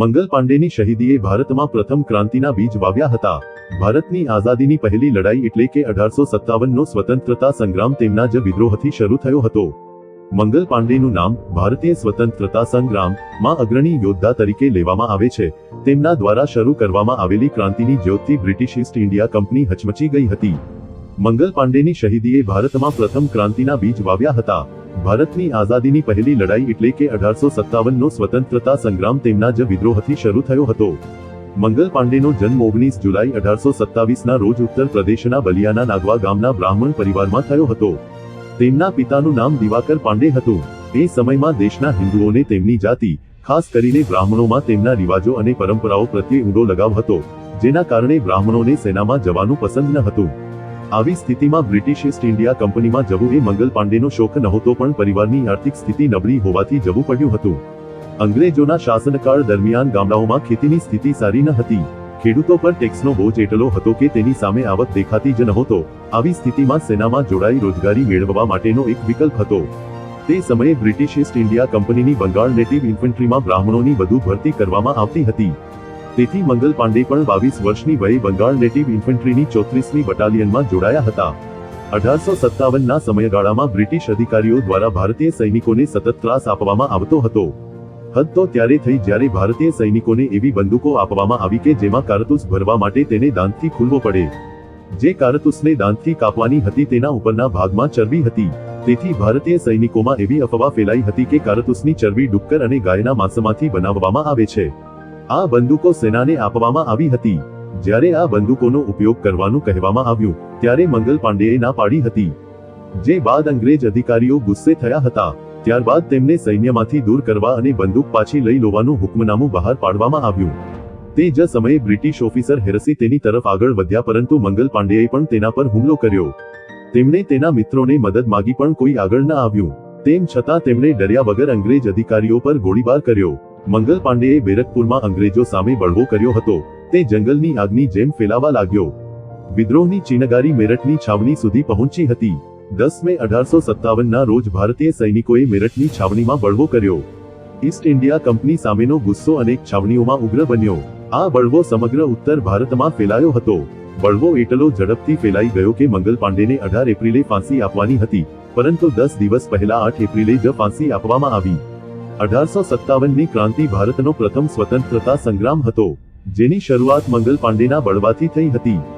મંગલ પાંડેની શહીદીએ ભારતમાં પ્રથમ ક્રાંતિના બીજ વાવ્યા હતા. ભારતની આઝાદીની પહેલી લડાઈ એટલે કે અઢારસો સત્તાવનનો સ્વતંત્રતા સંગ્રામ તેમના જ વિદ્રોહથી શરૂ થયો હતો. મંગલ પાંડેનું નામ ભારતીય સ્વતંત્રતા સંગ્રામ, માં અગ્રણી યોદ્ધા તરીકે લેવામાં આવે છે. તેમના દ્વારા શરૂ કરવામાં આવેલી ક્રાંતિની જ્યોતિ બ્રિટિશ ઈસ્ટ ઇન્ડિયા કંપની હચમચી ગઈ હતી. મંગલ પાંડેની શહીદીએ ભારતમાં પ્રથમ ક્રાંતિના બીજ વાવ્યા હતા. ભારતની આઝાદીની પહેલી લડાઈ એટલે કે અઢારસો સત્તાવનનો સ્વતંત્રતા સંગ્રામ તેમના જ વિદ્રોહથી શરૂ થયો હતો. મંગલ પાંડેનો જન્મ ઓગણીસ જુલાઈ અઢારસો સત્તાવીસના રોજ ઉત્તર પ્રદેશના બલિયાના નાગવા ગામના બ્રાહ્મણ પરિવારમાં થયો હતો. તેમના પિતાનું નામ દિવાકર પાંડે હતું. એ સમયમાં દેશના હિન્દુઓને તેમની જાતિ, ખાસ કરીને બ્રાહ્મણોમાં તેમના રિવાજો અને પરંપરાઓ પ્રત્યે ઊંડો લગાવ હતો, જેના કારણે બ્રાહ્મણોને સેનામાં જવાનું પસંદ ન હતું. આવી સ્થિતિમાં બ્રિટિશ ઈસ્ટ ઇન્ડિયા કંપનીમાં જવું એ મંગલ પાંડેનો શોખ નહોતો પણ પરિવારની આર્થિક સ્થિતિ નબળી હોવાથી જવું પડ્યું હતું. અંગ્રેજોના શાસનકાળ દરમિયાન ગામડાઓમાં ખેતીની સ્થિતિ સારી ન હતી. ખેડૂતો પર ટેક્સનો બોજ એટલો હતો કે તેની સામે આવક દેખાતી જ નહોતો. આવી સ્થિતિમાં સેનામાં જોડાઈ રોજગારી મેળવવા માટેનો એક વિકલ્પ હતો. તે સમયે બ્રિટિશ ઈસ્ટ ઇન્ડિયા કંપનીની બંગાળ નેટિવ ઇન્ફન્ટ્રીમાં બ્રાહ્મણોની વધુ ભરતી કરવામાં આવતી હતી. તેથી મંગલ પાંડે પણ બાવીસ વર્ષની વયે બંગાળ નેટિવ ઇન્ફન્ટ્રીની ચોત્રીસમી બટાલિયનમાં જોડાયા હતા. અઢારસો સત્તાવનના સમયગાળામાં બ્રિટિશ અધિકારીઓ દ્વારા ભારતીય સૈનિકોને સતત ત્રાસ આપવામાં આવતો હતો. હદ તો ત્યારે થઈ જ્યારે ભારતીય સૈનિકોને એવી બંદૂકો આપવામાં આવી કે જેમાં કારતૂસ ભરવા માટે તેને દાંતથી ખુલવો પડે. જે કારતૂસને દાંતથી કાપવાની હતી તેના ઉપરના ભાગમાં ચરબી હતી. તેથી ભારતીય સૈનિકોમાં એવી અફવા ફેલાઈ હતી કે કારતૂસની ચરબી ડુક્કર અને ગાયના માંસમાંથી બનાવવામાં આવે છે. આ બંદૂકો સેનાને આપવામાં આવી હતી. જ્યારે આ બંદૂકોનો ઉપયોગ કરવાનું કહેવામાં આવ્યું, ત્યારે મંગલ પાંડેએ ના પાડી હતી. જે બાદ અંગ્રેજ અધિકારીઓ ગુસ્સે થયા હતા, ત્યારબાદ તેમને સૈન્યમાંથી દૂર કરવા અને બંદૂક પાછી લઈ લેવાનું હુકમનામું બહાર પાડવામાં આવ્યું. તે જ સમયે બ્રિટિશ ઓફિસર હેરસી તેની તરફ આગળ વધ્યા, પરંતુ મંગલ પાંડેએ પણ તેના પર હુમલો કર્યો. તેમણે તેના મિત્રોને મદદ માગી પણ કોઈ આગળ ન આવ્યું. તેમ છતાં તેમણે ડર્યા વગર અંગ્રેજ અધિકારીઓ પર ગોળીબાર કર્યો. મંગલ પાંડેએ બેરકપુરમાં અંગ્રેજો સામે બળવો કર્યો હતો. તે જંગલની આગની જેમ ફેલાવા લાગ્યો. વિદ્રોહની ચિનગારી મેરઠની છાવણી સુધી પહોંચી હતી. દસ મે અઢારસો સત્તાવનના રોજ ભારતીય સૈનિકોએ મેરઠની છાવણીમાં બળવો કર્યો. ઈસ્ટ ઇન્ડિયા કંપની સામેનો ગુસ્સો અનેક છાવણીઓમાં ઉગ્ર બન્યો. આ બળવો સમગ્ર ઉત્તર ભારતમાં ફેલાયો હતો. બળવો એટલો ઝડપથી ફેલાઈ ગયો કે મંગલ પાંડેને અઢાર એપ્રિલે ફાંસી આપવાની હતી. પરંતુ દસ દિવસ પહેલા આઠ એપ્રિલે જ ફાંસી આપવામાં આવી. અઢારસો સત્તાવનની ક્રાંતિ ભારતનો પ્રથમ સ્વતંત્રતા સંગ્રામ હતો, જેની શરૂઆત મંગલ પાંડેના બળવાથી થઈ હતી.